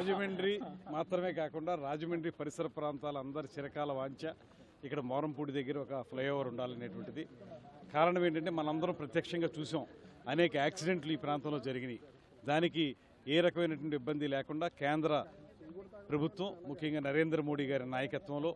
రాజమండ్రి మాత్రమే కాకుండా రాజమండ్రి పరిసర ప్రాంతాల అందరి చిరకాల వాంఛ. ఇక్కడ మోరంపూడి దగ్గర ఒక ఫ్లైఓవర్ ఉండాలనేటువంటిది. కారణం ఏంటంటే మనందరం ప్రత్యక్షంగా చూసాం అనేక యాక్సిడెంట్లు ఈ ప్రాంతంలో జరిగినాయి. దానికి ఏ రకమైనటువంటి ఇబ్బంది లేకుండా కేంద్ర ప్రభుత్వం ముఖ్యంగా నరేంద్ర మోడీ గారి నాయకత్వంలో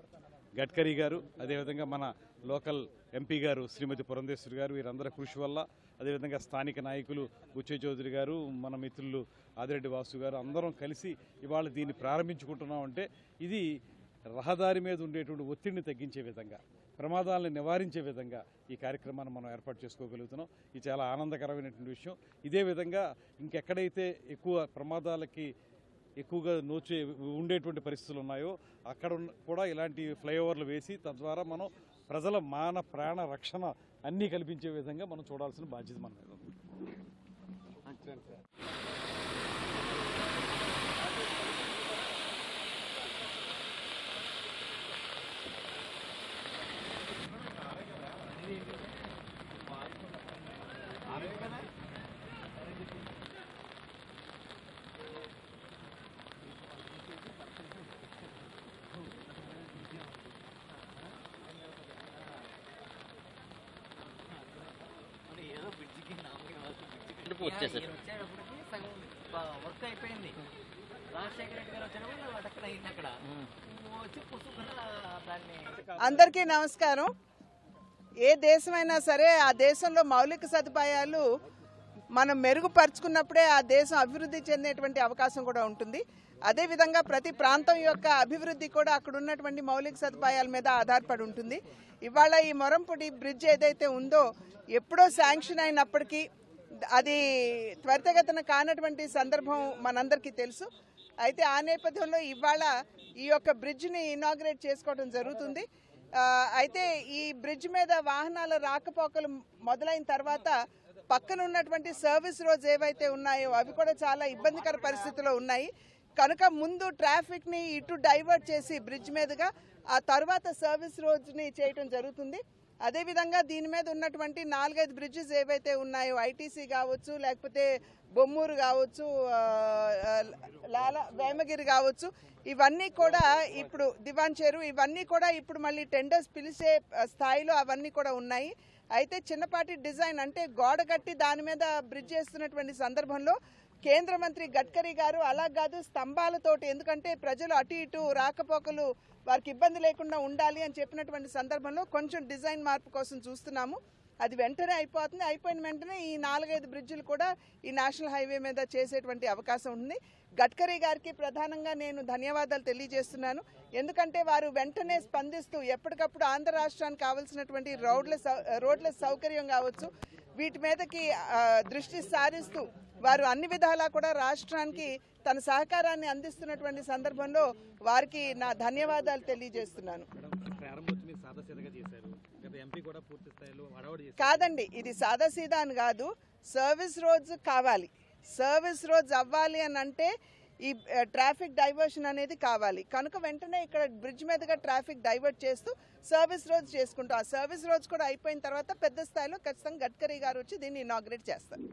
గడ్కరీ గారు అదేవిధంగా మన లోకల్ ఎంపీ గారు శ్రీమతి పురంధేశ్వరి గారు వీరందరి కృషి వల్ల అదేవిధంగా స్థానిక నాయకులు బుచ్చే చౌదరి గారు మన మిత్రులు ఆదిరెడ్డి వాసు గారు అందరం కలిసి ఇవాళ దీన్ని ప్రారంభించుకుంటున్నాం అంటే ఇది రహదారి మీద ఉండేటువంటి ఒత్తిడిని తగ్గించే విధంగా ప్రమాదాలను నివారించే విధంగా ఈ కార్యక్రమాన్ని మనం ఏర్పాటు చేసుకోగలుగుతున్నాం. ఇది చాలా ఆనందకరమైనటువంటి విషయం. ఇదే విధంగా ఇంకెక్కడైతే ఎక్కువ ప్రమాదాలకి ఎక్కువగా నోచే ఉండేటువంటి పరిస్థితులు ఉన్నాయో అక్కడ కూడా ఇలాంటి ఫ్లైఓవర్లు వేసి తద్వారా మనం ప్రజల మాన ప్రాణ రక్షణ అన్నీ కల్పించే విధంగా మనం చూడాల్సిన బాధ్యత మన మీద ఉంది పూర్తి చేశారు వచ్చేటప్పటికి సగం బ- వర్క్ అయిపోయింది రాజశేఖర రెడ్డి గారు వచ్చేటప్పుడు అటక్కడ అయింది అక్కడ నువ్వు వచ్చి పుస్తకంగా దాన్ని. అందరికీ నమస్కారం. ఏ దేశమైనా సరే ఆ దేశంలో మౌలిక సదుపాయాలు మనం మెరుగుపరుచుకున్నప్పుడే ఆ దేశం అభివృద్ధి చెందేటువంటి అవకాశం కూడా ఉంటుంది. అదేవిధంగా ప్రతి ప్రాంతం యొక్క అభివృద్ధి కూడా అక్కడ ఉన్నటువంటి మౌలిక సదుపాయాల మీద ఆధారపడి ఉంటుంది. ఇవాళ ఈ మొరంపొడి బ్రిడ్జ్ ఏదైతే ఉందో ఎప్పుడో శాంక్షన్ అయినప్పటికీ అది త్వరితగతన కానటువంటి సందర్భం మనందరికీ తెలుసు. అయితే ఆ నేపథ్యంలో ఇవాళ ఈ యొక్క బ్రిడ్జ్ని ఇనాగ్రేట్ చేసుకోవడం జరుగుతుంది. అయితే ఈ బ్రిడ్జ్ మీద వాహనాల రాకపోకలు మొదలైన తర్వాత పక్కన ఉన్నటువంటి సర్వీస్ రోడ్స్ ఏవైతే ఉన్నాయో అవి కూడా చాలా ఇబ్బందికర పరిస్థితిలో ఉన్నాయి. కనుక ముందు ట్రాఫిక్ని ఇటు డైవర్ట్ చేసి బ్రిడ్జ్ మీదుగా ఆ తర్వాత సర్వీస్ రోడ్స్ని చేయటం జరుగుతుంది. అదేవిధంగా దీని మీద ఉన్నటువంటి నాలుగైదు బ్రిడ్జెస్ ఏవైతే ఉన్నాయో ఐటీసీ కావచ్చు లేకపోతే బొమ్మూరు కావచ్చు లాల వేమగిరి కావచ్చు ఇవన్నీ కూడా ఇప్పుడు దివాన్ చేరు ఇవన్నీ కూడా ఇప్పుడు మళ్ళీ టెండర్స్ పిలిచే స్థాయిలో అవన్నీ కూడా ఉన్నాయి. అయితే చిన్నపాటి డిజైన్ అంటే గోడ కట్టి దాని మీద బ్రిడ్జ్ చేస్తున్నటువంటి సందర్భంలో కేంద్ర మంత్రి గడ్కరీ గారు అలా కాదు స్తంభాలతోటి. ఎందుకంటే ప్రజలు అటు ఇటు రాకపోకలు వారికి ఇబ్బంది లేకుండా ఉండాలి అని చెప్పినటువంటి సందర్భంలో కొంచెం డిజైన్ మార్పు కోసం చూస్తున్నాము. అది వెంటనే అయిపోతుంది. అయిపోయిన వెంటనే ఈ నాలుగైదు బ్రిడ్జిలు కూడా ఈ నేషనల్ హైవే మీద చేసేటువంటి అవకాశం ఉంది. గడ్కరీ గారికి ప్రధానంగా నేను ధన్యవాదాలు తెలియజేస్తున్నాను. ఎందుకంటే వారు వెంటనే స్పందిస్తూ ఎప్పటికప్పుడు ఆంధ్ర రాష్ట్రానికి కావాల్సినటువంటి రోడ్ల సౌ రోడ్ల సౌకర్యం కావచ్చు వీటి మీదకి దృష్టి సారిస్తూ వారు అన్ని విధాలా కూడా రాష్ట్రానికి తన సహకారాన్ని అందిస్తున్నటువంటి సందర్భంలో వారికి నా ధన్యవాదాలు తెలియజేస్తున్నాను. కాదండి ఇది సాదాసీదా అని కాదు సర్వీస్ రోడ్స్ కావాలి. సర్వీస్ రోడ్స్ అవ్వాలి అని అంటే ఈ ట్రాఫిక్ డైవర్షన్ అనేది కావాలి. కనుక వెంటనే ఇక్కడ బ్రిడ్జ్ మీదుగా ట్రాఫిక్ డైవర్ట్ చేస్తూ సర్వీస్ రోడ్స్ చేసుకుంటూ. ఆ సర్వీస్ రోడ్స్ కూడా అయిపోయిన తర్వాత పెద్ద స్థాయిలో ఖచ్చితంగా గడ్కరీ గారు వచ్చి దీన్ని ఇనాగ్రేట్ చేస్తారు.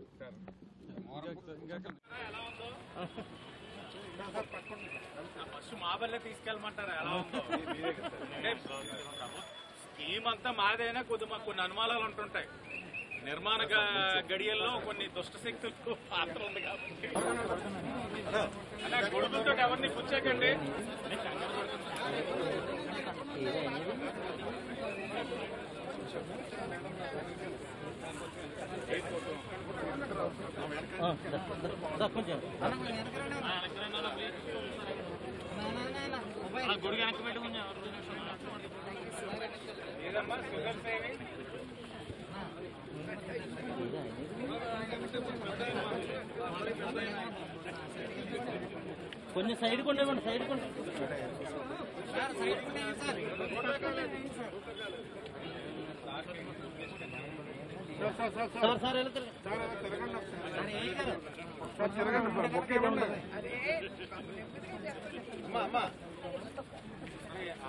ఫస్ట్ మా బల్లే తీసుకెళ్ళమంటారు? ఎలా ఉందో? స్కీమ్ అంతా మాదైనా కొద్ది మాకు కొన్ని అనుమానాలు ఉంటుంటాయి. నిర్మాణ గడియల్లో కొన్ని దుష్ట శక్తులు పాత్ర ఉంది కాబట్టి. అలా గొడుగులతో ఎవరిని పుచ్చాకండి కొన్ని వెనక్కి పెట్టి కొంచెం ఏదమ్మా షుగర్ సైడ్ కొంటే సైడ్ కొంటే సార్ సార్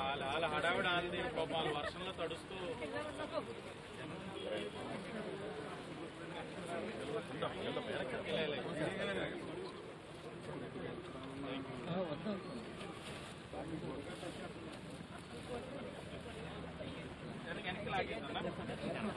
అలా హడావిడ ఆంది పాపాలు వర్షంలో తడుస్తూ వెనక్కి లాగేదన్నా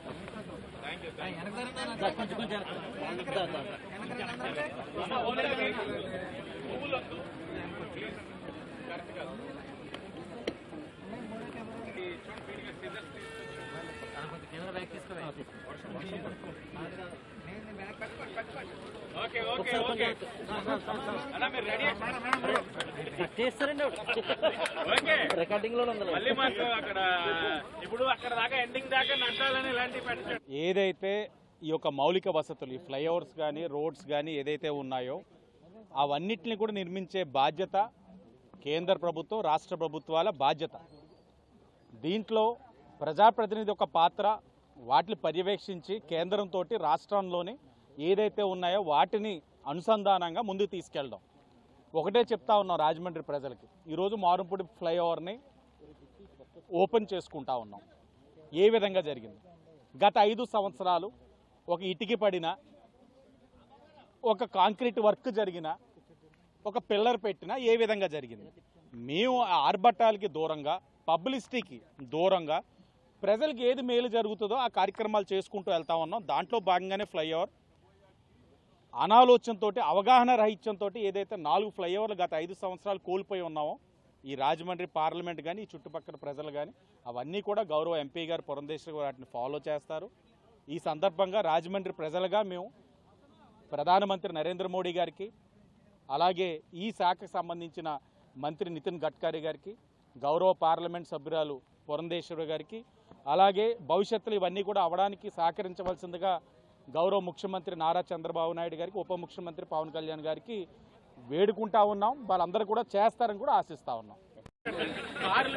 ఓకే ఓకే ఓకే అన్న మీరు రెడీ? రికార్డింగ్లోనే ఉంది మళ్ళీ మాకు అక్కడ ఇప్పుడు అక్కడ దాకా ఎండింగ్ దాకా నట్టాలని ఇలాంటివి పెట్టండి ఏదైతే ఈ యొక్క మౌలిక వసతులు ఈ ఫ్లైఓవర్స్ కానీ రోడ్స్ కానీ ఏదైతే ఉన్నాయో అవన్నిటిని కూడా నిర్మించే బాధ్యత కేంద్ర ప్రభుత్వం రాష్ట్ర ప్రభుత్వాల బాధ్యత. దీంట్లో ప్రజాప్రతినిధి యొక్క పాత్ర వాటిని పర్యవేక్షించి కేంద్రంతో రాష్ట్రంలోని ఏదైతే ఉన్నాయో వాటిని అనుసంధానంగా ముందుకు తీసుకెళ్ళడం ఒకటే చెప్తా ఉన్నాం రాజమండ్రి ప్రజలకి. ఈరోజు మారుంపూడి ఫ్లైఓవర్ని ఓపెన్ చేసుకుంటా ఉన్నాం. ఏ విధంగా జరిగింది? గత ఐదు సంవత్సరాలు ఒక ఇటికి పడిన ఒక కాంక్రీట్ వర్క్ జరిగిన ఒక పిల్లర్ పెట్టిన ఏ విధంగా జరిగింది? మేము ఆర్భట్టాలకి ఆర్భటాలకి దూరంగా పబ్లిసిటీకి దూరంగా ప్రజలకు ఏది మేలు జరుగుతుందో ఆ కార్యక్రమాలు చేసుకుంటూ వెళ్తా ఉన్నాం. దాంట్లో భాగంగానే ఫ్లైఓవర్ అనాలోచనతో అవగాహన రహిత్యంతో ఏదైతే నాలుగు ఫ్లైఓవర్లు గత ఐదు సంవత్సరాలు కోల్పోయి ఉన్నామో ఈ రాజమండ్రి పార్లమెంట్ కానీ ఈ చుట్టుపక్కల ప్రజలు కానీ అవన్నీ కూడా గౌరవ ఎంపీ గారు పురంధేశ్వరి గారు వాటిని ఫాలో చేస్తారు. ఈ సందర్భంగా రాజమండ్రి ప్రజలుగా మేము ప్రధానమంత్రి నరేంద్ర మోడీ గారికి అలాగే ఈ శాఖకు సంబంధించిన మంత్రి నితిన్ గడ్కరీ గారికి గౌరవ పార్లమెంట్ సభ్యురాలు పురంధేశ్వరి గారికి అలాగే భవిష్యత్తులో ఇవన్నీ కూడా అవడానికి సహకరించవలసిందిగా గౌరవ ముఖ్యమంత్రి నారా చంద్రబాబు నాయుడు గారికి ఉప ముఖ్యమంత్రి పవన్ కళ్యాణ్ గారికి వేడుకుంటా ఉన్నాం. వాళ్ళందరూ కూడా చేస్తారని కూడా ఆశిస్తా ఉన్నాం. కార్ల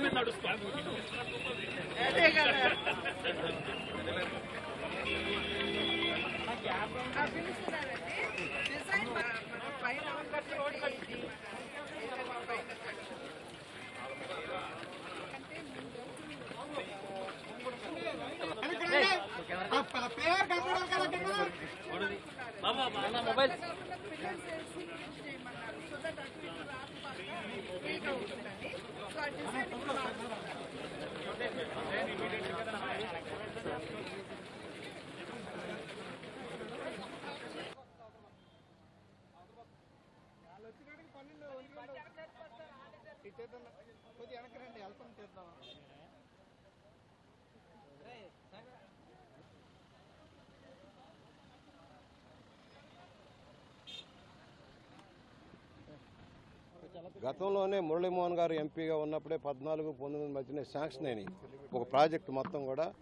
గతంలోనే మురళీమోహన్ గారు ఎంపీగా ఉన్నప్పుడే పద్నాలుగు పంతొమ్మిది మధ్యనే శాంక్షన్ అయినాయి. ఒక ప్రాజెక్టు మొత్తం కూడా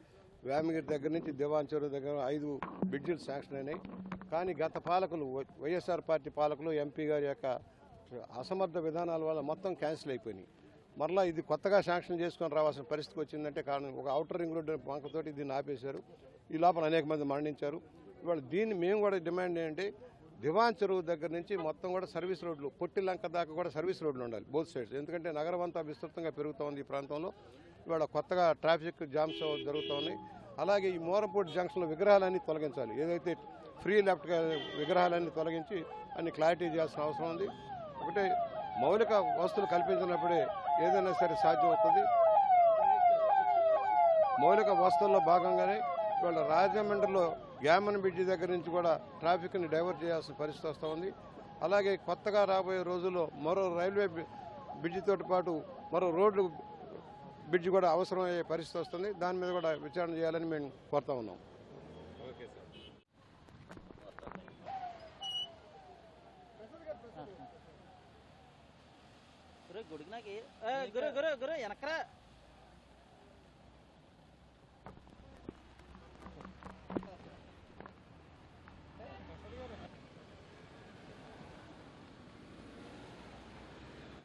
వేమగిరి దగ్గర నుంచి దివాన్ చెరువు దగ్గర ఐదు బ్రిడ్జిలు శాంక్షన్ అయినాయి. కానీ గత పాలకులు వై- వైఎస్ఆర్ పార్టీ పాలకులు ఎంపీ గారి యొక్క అసమర్థ విధానాల వల్ల మొత్తం క్యాన్సిల్ అయిపోయినాయి. మరలా ఇది కొత్తగా శాంక్షన్ చేసుకొని రావాల్సిన పరిస్థితి వచ్చిందంటే కారణం ఒక అవుటర్ రింగ్ రోడ్డు పంకతోటి దీన్ని ఆపేశారు. ఈ లోపల అనేక మంది మరణించారు. ఇవాళ దీన్ని మేము కూడా డిమాండ్ ఏంటంటే దివాన్ చెరువు దగ్గర నుంచి మొత్తం కూడా సర్వీస్ రోడ్లు పొట్టి లంక దాకా కూడా సర్వీస్ రోడ్లు ఉండాలి బోత్ సైడ్స్ ఎందుకంటే నగరం అంతా విస్తృతంగా పెరుగుతోంది ఈ ప్రాంతంలో. ఇవాళ కొత్తగా ట్రాఫిక్ జామ్స్ జరుగుతూ అలాగే ఈ మోరంపూడి జంక్షన్లో విగ్రహాలన్నీ తొలగించాలి. ఏదైతే ఫ్రీ లెఫ్ట్గా విగ్రహాలన్నీ తొలగించి అన్ని క్లారిటీ చేయాల్సిన అవసరం ఉంది. ఒకటే మౌలిక వస్తువులు కల్పించినప్పుడే ఏదైనా సరే సాధ్యం అవుతుంది. మౌలిక వస్తువుల్లో భాగంగానే ఇవాళ రాజమండ్రిలో గ్యామన్ బ్రిడ్జి దగ్గర నుంచి కూడా ట్రాఫిక్ని డైవర్ట్ చేయాల్సిన పరిస్థితి వస్తూ ఉంది. అలాగే కొత్తగా రాబోయే రోజుల్లో మరో రైల్వే బ్రిడ్జితో పాటు మరో రోడ్డు బ్రిడ్జ్ కూడా అవసరమయ్యే పరిస్థితి వస్తుంది. దాని మీద కూడా విచారణ చేయాలని మేము కోరుతా ఉన్నాం. గుడికి నాకు గురు గురు గురు వెనకరా